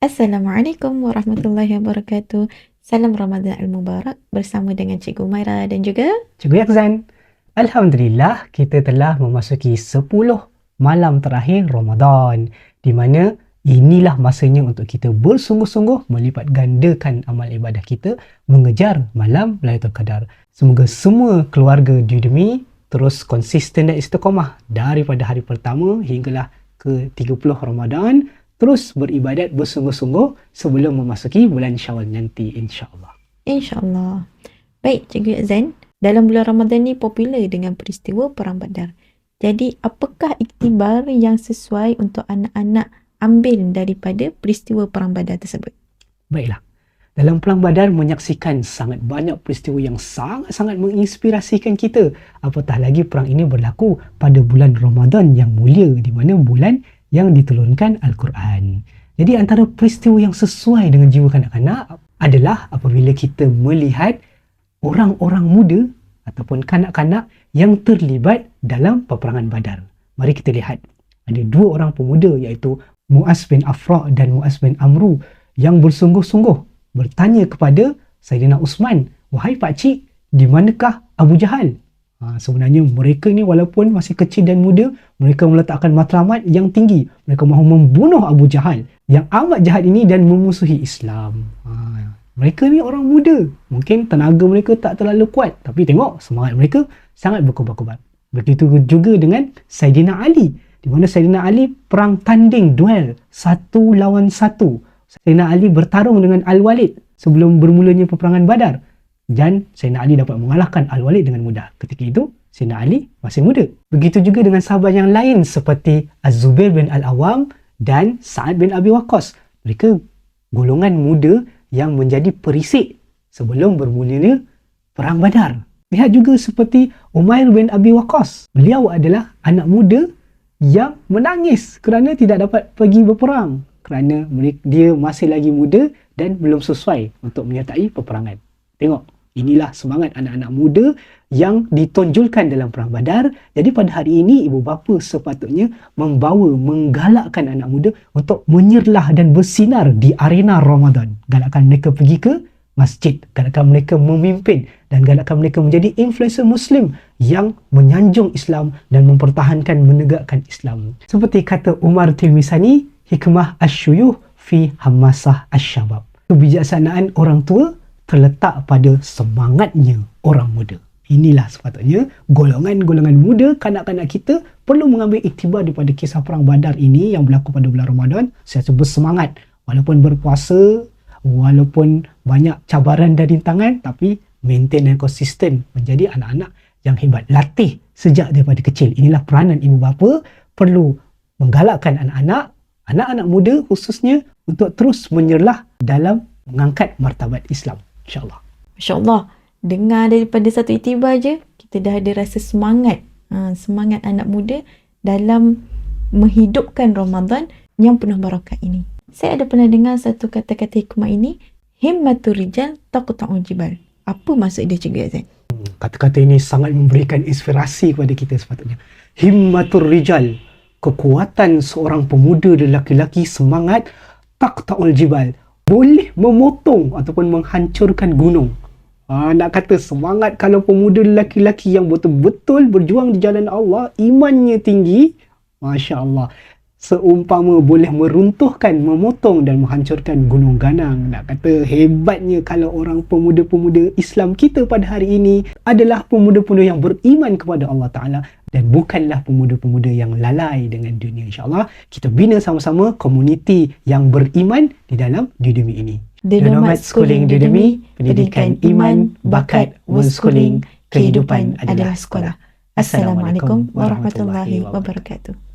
Assalamualaikum warahmatullahi wabarakatuh. Salam Ramadan Al-Mubarak bersama dengan Cikgu Maira dan juga Cikgu Yakzan. Alhamdulillah kita telah memasuki 10 malam terakhir Ramadan di mana inilah masanya untuk kita bersungguh-sungguh melipat gandakan amal ibadah kita mengejar malam Lailatul Qadar. Semoga semua keluarga Udemy terus konsisten dan istiqamah daripada hari pertama hinggalah ke 30 Ramadan terus beribadat bersungguh-sungguh sebelum memasuki bulan Syawal nanti insya-Allah. insyaAllah. Baik Cikgu Azan, dalam bulan Ramadan ni popular dengan peristiwa Perang Badar. Jadi apakah iktibar yang sesuai untuk anak-anak ambil daripada peristiwa Perang Badar tersebut? Baiklah. Dalam Perang Badar menyaksikan sangat banyak peristiwa yang sangat-sangat menginspirasikan kita. Apatah lagi perang ini berlaku pada bulan Ramadan yang mulia di mana bulan yang diturunkan Al-Quran. Jadi antara peristiwa yang sesuai dengan jiwa kanak-kanak adalah apabila kita melihat orang-orang muda ataupun kanak-kanak yang terlibat dalam peperangan Badar. Mari kita lihat. Ada dua orang pemuda iaitu Muaz bin Afra dan Muaz bin Amru yang bersungguh-sungguh bertanya kepada Sayyidina Usman, "Wahai pak cik, di manakah Abu Jahal?" Ha, sebenarnya mereka ni walaupun masih kecil dan muda, mereka meletakkan matlamat yang tinggi. Mereka mahu membunuh Abu Jahal yang amat jahat ini dan memusuhi Islam. Ha, mereka ni orang muda. Mungkin tenaga mereka tak terlalu kuat. Tapi tengok semangat mereka sangat berkobar-kobar. Begitu juga dengan Sayyidina Ali. Di mana Sayyidina Ali perang tanding duel satu lawan satu. Sayyidina Ali bertarung dengan Al-Walid sebelum bermulanya peperangan Badar dan Sayyidina Ali dapat mengalahkan Al-Walid dengan mudah. Ketika itu, Sayyidina Ali masih muda. Begitu juga dengan sahabat yang lain seperti Az-Zubair bin Al-Awam dan Sa'ad bin Abi Waqqas. Mereka golongan muda yang menjadi perisik sebelum bermulanya Perang Badar. Lihat juga seperti Umair bin Abi Waqqas. Beliau adalah anak muda yang menangis kerana tidak dapat pergi berperang kerana dia masih lagi muda dan belum sesuai untuk menyertai peperangan. Tengok, Inilah semangat anak-anak muda yang ditonjolkan dalam Perang Badar. Jadi pada hari ini, ibu bapa sepatutnya membawa, menggalakkan anak muda untuk menyerlah dan bersinar di arena Ramadan. Galakkan mereka pergi ke masjid. Galakkan mereka memimpin dan galakkan mereka menjadi influencer Muslim yang menyanjung Islam dan mempertahankan menegakkan Islam. Seperti kata Umar Tilmisani, hikmah asyuyuh fi hamasah asyabab. Kebijaksanaan orang tua terletak pada semangatnya orang muda. Inilah sepatutnya golongan-golongan muda kanak-kanak kita perlu mengambil iktibar daripada kisah perang badar ini yang berlaku pada bulan Ramadan. Saya cuba semangat walaupun berpuasa, walaupun banyak cabaran dan rintangan tapi maintain dan konsisten menjadi anak-anak yang hebat. Latih sejak daripada kecil. Inilah peranan ibu bapa perlu menggalakkan anak-anak, anak-anak muda khususnya untuk terus menyerlah dalam mengangkat martabat Islam. InsyaAllah. Masya Allah. Dengar daripada satu itibar je, kita dah ada rasa semangat. Ha, semangat anak muda dalam menghidupkan Ramadan yang penuh barakat ini. Saya ada pernah dengar satu kata-kata hikmah ini, Himmatul Rijal Taqta'ul Jibal. Apa maksud dia Cikgu Azan? Hmm, kata-kata ini sangat memberikan inspirasi kepada kita sepatutnya. Himmatul Rijal. Kekuatan seorang pemuda dan laki-laki semangat Taqta'ul Jibal boleh memotong ataupun menghancurkan gunung. Ha, nak kata semangat kalau pemuda lelaki-lelaki yang betul-betul berjuang di jalan Allah, imannya tinggi, Masya Allah. Seumpama boleh meruntuhkan, memotong dan menghancurkan gunung ganang. Nak kata hebatnya kalau orang pemuda-pemuda Islam kita pada hari ini adalah pemuda-pemuda yang beriman kepada Allah Ta'ala dan bukanlah pemuda-pemuda yang lalai dengan dunia insyaAllah. Kita bina sama-sama komuniti yang beriman di dalam Udemy ini. The Nomad Schooling Udemy Pendidikan Iman, Bakat, World Schooling Kehidupan adalah sekolah. Assalamualaikum warahmatullahi wabarakatuh